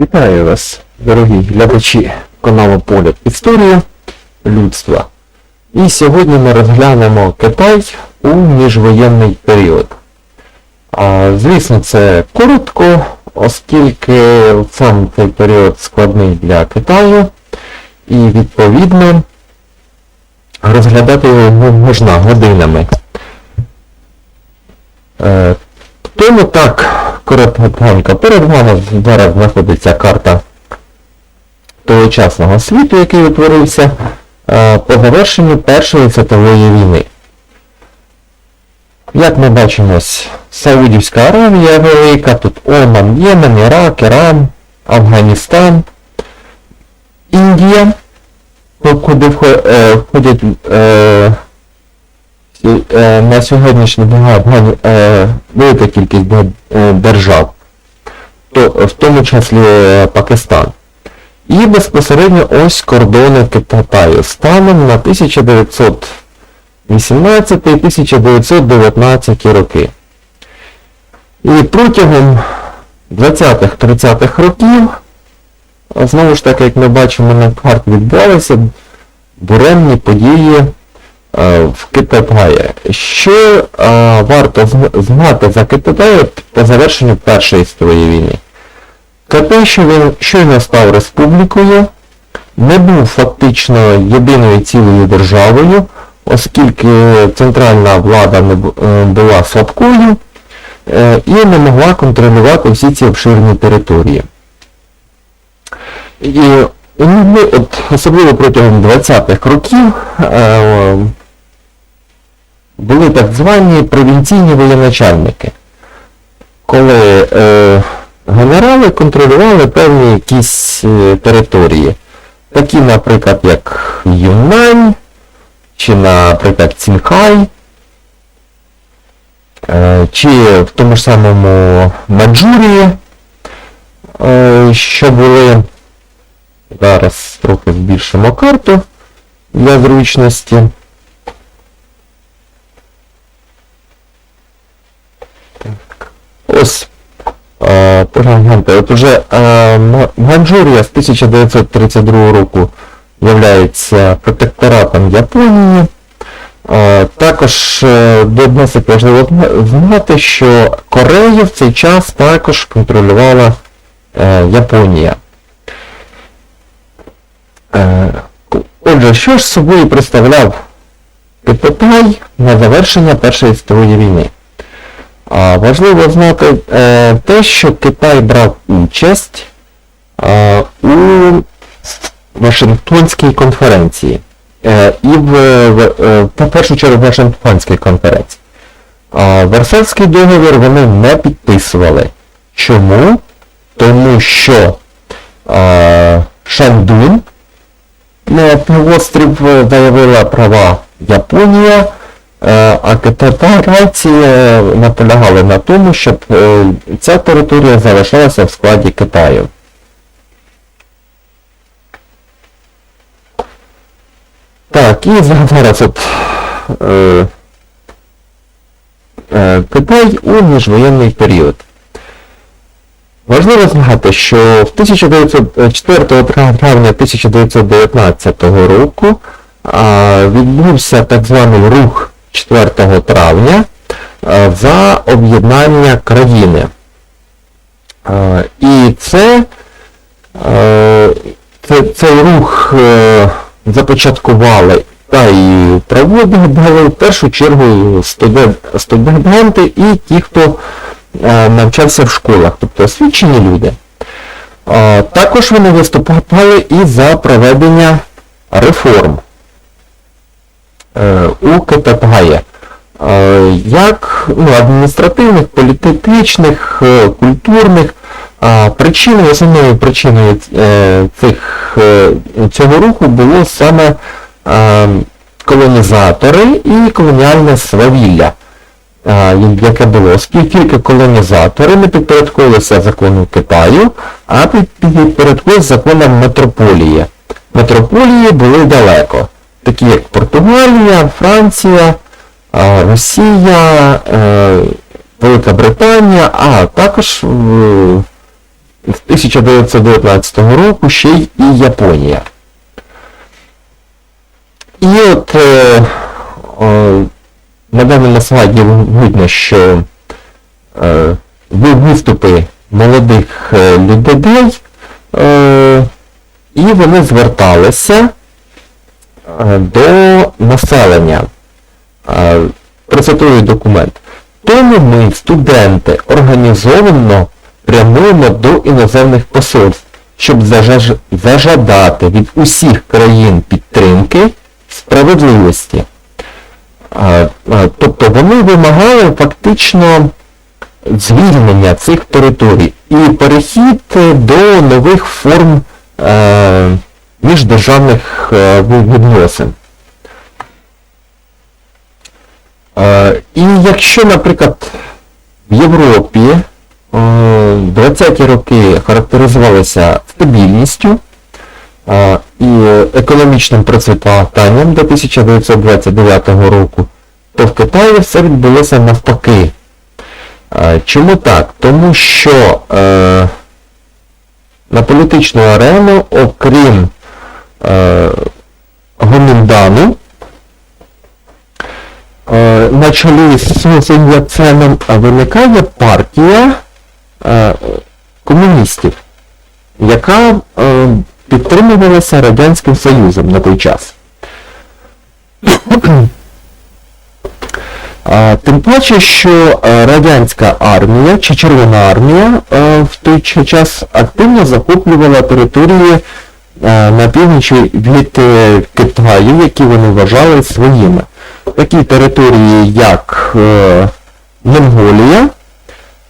Вітаю вас, дорогі глядачі каналу Погляд Історія людства. І сьогодні ми розглянемо Китай у міжвоєнний період. А, звісно, це коротко, оскільки сам цей період складний для Китаю, і відповідно розглядати його можна годинами. Е, тому так, коротко, перед вами зараз знаходиться карта тогочасного світу, який утворився е, по завершенню Першої світової війни. Як ми бачимо, Саудівська Аравія велика, тут Оман, Ємен, Ірак, Іран, Афганістан, Індія, куди е, входять е, на сьогоднішній день е, велика кількість е, держав, то, в тому числі е, Пакистан. І безпосередньо ось кордони Китаю станом на 1918-1919 роки. І протягом 20-30-х років, знову ж таки, як ми бачимо на карті, відбувалися буремні події е, в Китаї. Що е, варто зна- знати за Китаю по завершенню Першої світової війни? Те, що він щойно став республікою, не був фактично єдиною цілою державою, оскільки центральна влада не е, була слабкою е, і не могла контролювати всі ці обширні території. І ну, от, особливо протягом 20-х років е, були так звані провінційні воєначальники, коли е, генерали контролювали певні якісь е, території. Такі, наприклад, як Юнань, чи, наприклад, Цінхай, е, чи в тому ж самому Маджурії, е, що були Зараз трохи збільшимо карту для зручності. Ось. е, Погляньте, от уже е, Манчжурія з 1932 року являється протекторатом Японії. Е, Також е, досить важливо знати, що Корею в цей час також контролювала е, Японія. Е, Отже, що ж собою представляв Китай на завершення Першої світової війни? Важливо знати е, те, що Китай брав участь у Вашингтонській конференції. Е, і в, е, в першу чергу Вашингтонській конференції. Версальський договір вони не підписували. Чому? Тому що Шандун на півострів заявила права Японія, а китайці е, наполягали на тому, щоб е, ця територія залишалася в складі Китаю. Так, і зараз от е, е, Китай у міжвоєнний період. Важливо знати, що в 1904 травня 1919 року відбувся так званий рух 4 травня за об'єднання країни. І це, е, це цей рух е, започаткували та і проводили в першу чергу студент, студенти і ті, хто е, навчався в школах, тобто освічені люди. Е, Також вони виступали і за проведення реформ е, у КТПГАЄ. Е, Як ну, адміністративних, політичних, е, культурних. А причиною, основною причиною е, цих, е, цього руху було саме е, колонізатори і колоніальне свавілля, е, яке було, оскільки колонізатори не підпорядковувалися закону Китаю, а під- підпорядковувалися законам метрополії. Метрополії були далеко, такі як Португалія, Франція, Росія, е, Велика Британія, а також з 1919 року ще й і Японія. І от е, е, на даному слайді видно, що е, виступи молодих е, людей, е, і вони зверталися до населення. Е, Процитую документ. Тому ми, студенти, організовано прямуємо до іноземних посольств, щоб зажадати від усіх країн підтримки справедливості. А, Тобто вони вимагали фактично звільнення цих територій і перехід е, до нових форм е, міждержавних е, відносин. Е, І якщо, наприклад, в Європі е, 20-ті роки характеризувалися стабільністю е, і економічним процвітанням до 1929 року, то в Китаї все відбулося навпаки. Е, Чому так? Тому що е, на політичну арену, окрім е, Гоміндану, е, на чолі з Сун Яценом е, виникає партія е, комуністів, яка е, підтримувалася Радянським Союзом на той час. Тим паче, що е, радянська армія чи Червона армія е, в той час активно захоплювала території е, на півночі від е, Китаю, які вони вважали своїми. Такі території, як е, Монголія,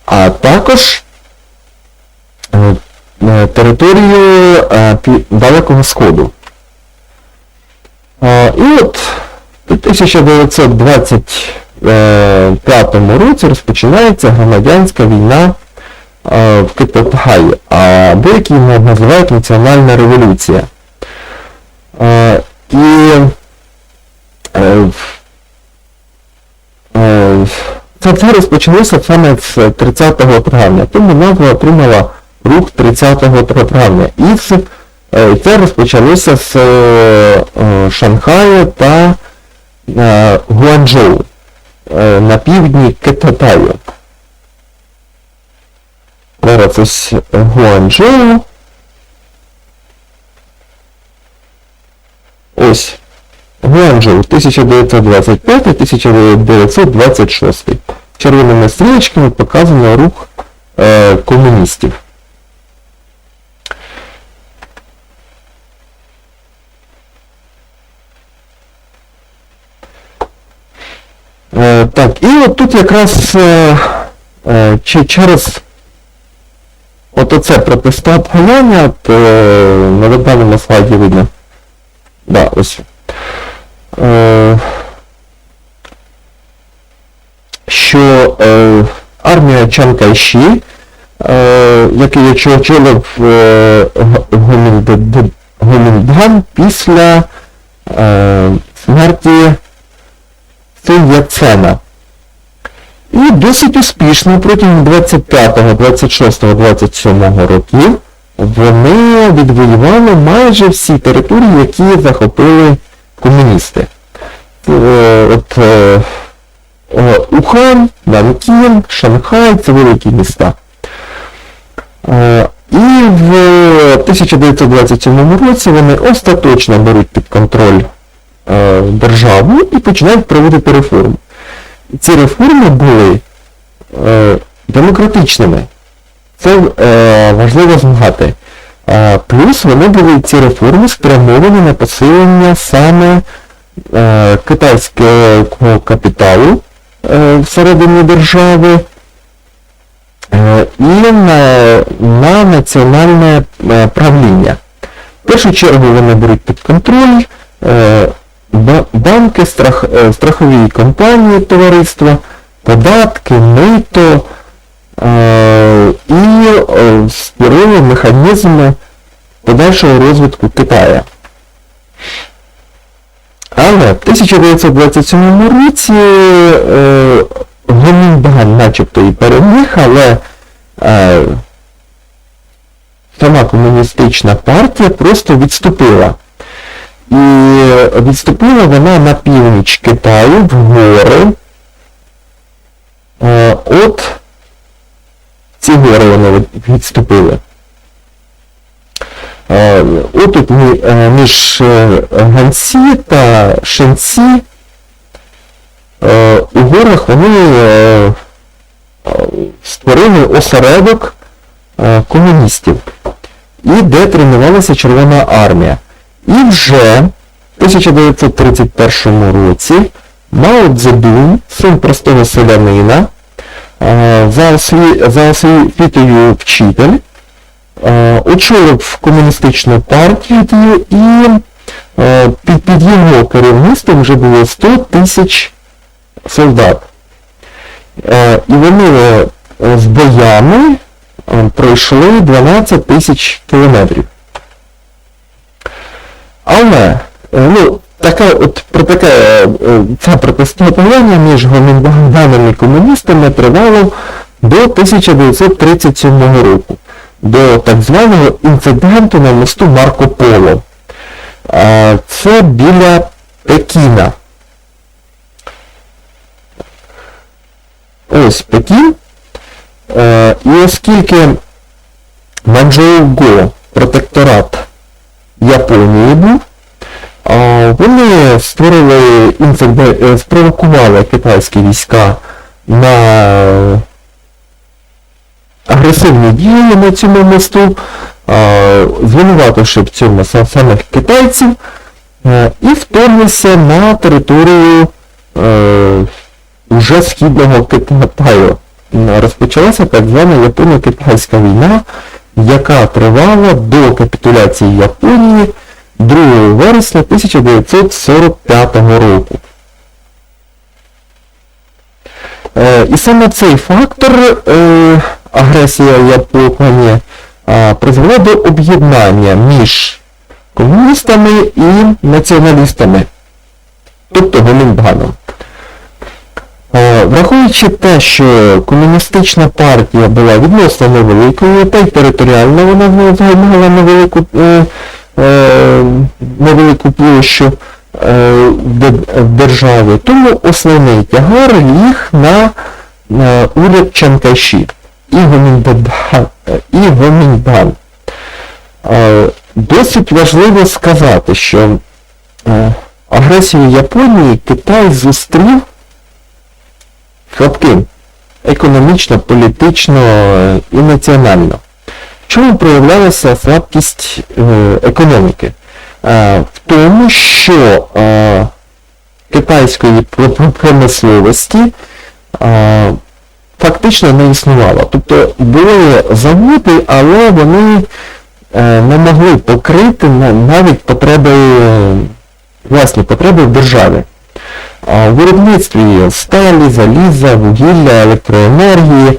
а також е, е, територію е, Далекого Сходу. Е, І от у 1925 році розпочинається громадянська війна е, в Китаї, а деякі її називають національна революція. Е, І е, це все розпочалося саме з 30 травня, тому назва отримала рух 30 травня. І це розпочалося з Шанхаю та Гуанчжоу на півдні Китаю. Ось Гуанчжоу. Ось. Гуанчжоу 1925-1926. Червоними стрілочками показано рух е, комуністів. Е, так, і от тут якраз е, е, через от оце протистояння, от, е, на даному слайді видно. Да, ось. Е, що е, армія Чан Кайші, е, який очо- очолив е, Гоміндган після е, смерті Сун Яцена. І досить успішно протягом 25, 26, 27 років вони відвоювали майже всі території, які захопили комуністи. Е, От е, Ухан, Нанкін, Шанхай це великі міста. Е, І в 1927 році вони остаточно беруть під контроль державу і починають проводити реформи. Ці реформи були е, демократичними. Це е, важливо згадати. Е, плюс вони були ці реформи спрямовані на посилення саме е, китайського капіталу е, всередині держави е, і на, на національне е, правління. В першу чергу вони беруть під контроль е, банки, страх, е, страхові компанії, товариства, податки, мито е, і е, створили механізми подальшого розвитку Китаю. Але в 1927 році е, начебто і переміг, але е, сама комуністична партія просто відступила. І відступила вона на північ Китаю в гори. От ці гори вони від- відступили. Отут е, між е, Гансі та Шенсі е, у горах вони створили осередок комуністів, і де тренувалася Червона армія. І вже в 1931 році Мао Цзедун, син простого селянина, е, за осві- за освітою вчитель, е, очолив комуністичну партію і е, під, його керівництвом вже було 100 тисяч солдат. І вони з боями пройшли 12 тисяч кілометрів. Але, е, ну, таке, от про таке, е, е, це протистояння між гомінданами і комуністами тривало до 1937 року, до так званого інциденту на мосту Марко Поло. Це біля Пекіна. Ось Пекін. І оскільки Манчжоу-Го, протекторат Японії був, вони створили е, спровокували китайські війська на агресивні дії на цьому мосту, звинувативши в цьому самих китайців, і вторглися на територію е, уже східного Китаю. Розпочалася так звана Японо-Китайська війна, яка тривала до капітуляції Японії 2 вересня 1945 року. Е, І саме цей фактор, е, агресія Японії, е, призвела до об'єднання між комуністами і націоналістами, тобто Гомінданом. Е, Враховуючи те, що комуністична партія була відносно невеликою, та й територіально вона займала невелику, е, е, невелику площу е, в державі, тому основний тягар ліг на, уряд Чанкайші і. Е, Досить важливо сказати, що агресію Японії Китай зустрів слабким економічно, політично е, і національно. В чому проявлялася слабкість е, економіки? Е, в тому, що китайської пр- пр- промисловості фактично не існувало. Тобто були заводи, але вони не могли покрити навіть потреби, власні потреби в державі. В виробництві сталі, заліза, вугілля, електроенергії,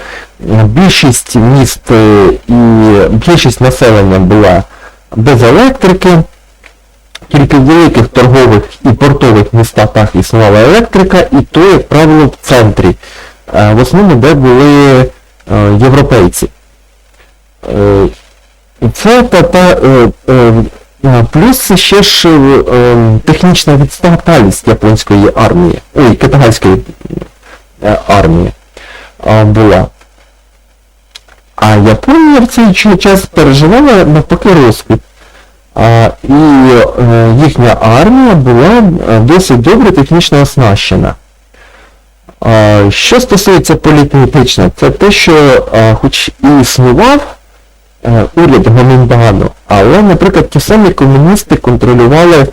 більшість міст е, і більшість населення була без електрики, тільки в великих торгових і портових містах існувала електрика, і то, як правило, в центрі, е, в основному, де були е, європейці. Це та, та, плюс ще ж е, технічна відсталість японської армії, ой, китайської е, армії була. А Японія в цей час переживала навпаки розквіт. І е, їхня армія була досить добре технічно оснащена. Що стосується політично, це те, що хоч і існував уряд Гоміндану, але, наприклад, ті самі комуністи контролювали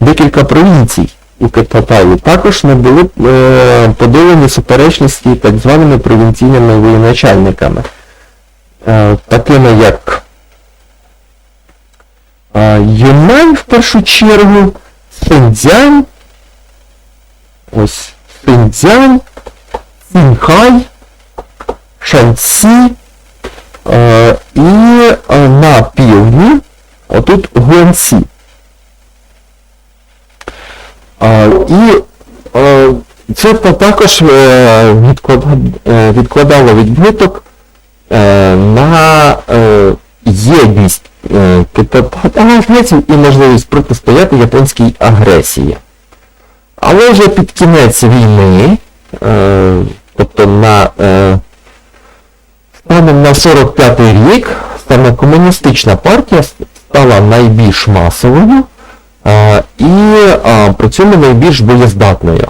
декілька провінцій у Китаї. Також не були е, подолані суперечності так званими провінційними воєначальниками, е, такими як е, Юнань в першу чергу, Синьцзянь, ось Синьцзянь, Цінхай, Шанці, е, і е, на півдні, отут Гуансі. Е, і е, це також е, відклад- е, відкладало відбиток е, на е, єдність е, китайців і можливість протистояти японській агресії. Але вже під кінець війни, е, тобто на, е, станом на 45-й рік, саме комуністична партія стала найбільш масовою е, і е, при цьому найбільш боєздатною.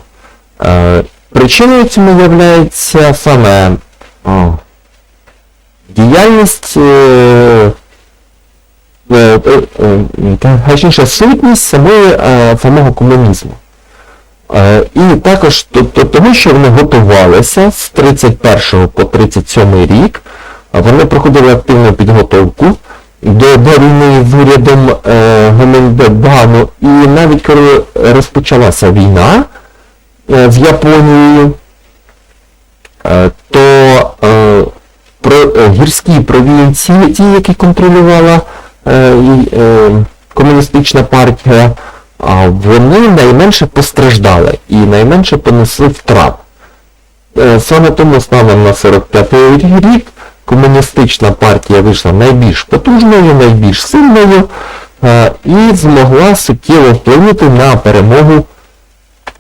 Е, Причиною цьому є саме діяльність, точніше, сутність самої, самого комунізму. Е, І також тобто, того, що вони готувалися з 31 по 37 рік, вони проходили активну підготовку до, війни з урядом е, Гоміндану, і навіть коли розпочалася війна з Японією, е, то про, е, гірські провінції, ті, які контролювала комуністична партія, вони найменше постраждали і найменше понесли втрат. Е, Саме тому станом на 45-й рік комуністична партія вийшла найбільш потужною, найбільш сильною е, і змогла суттєво вплинути на перемогу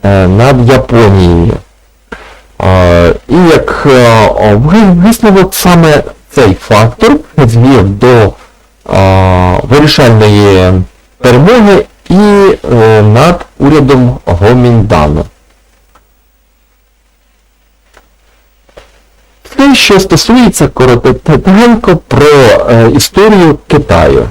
е, над Японією. І як висновок саме цей фактор звів до вирішальної перемоги і е, над урядом Гоміндану. Те, що стосується коротенько про е, історію Китаю.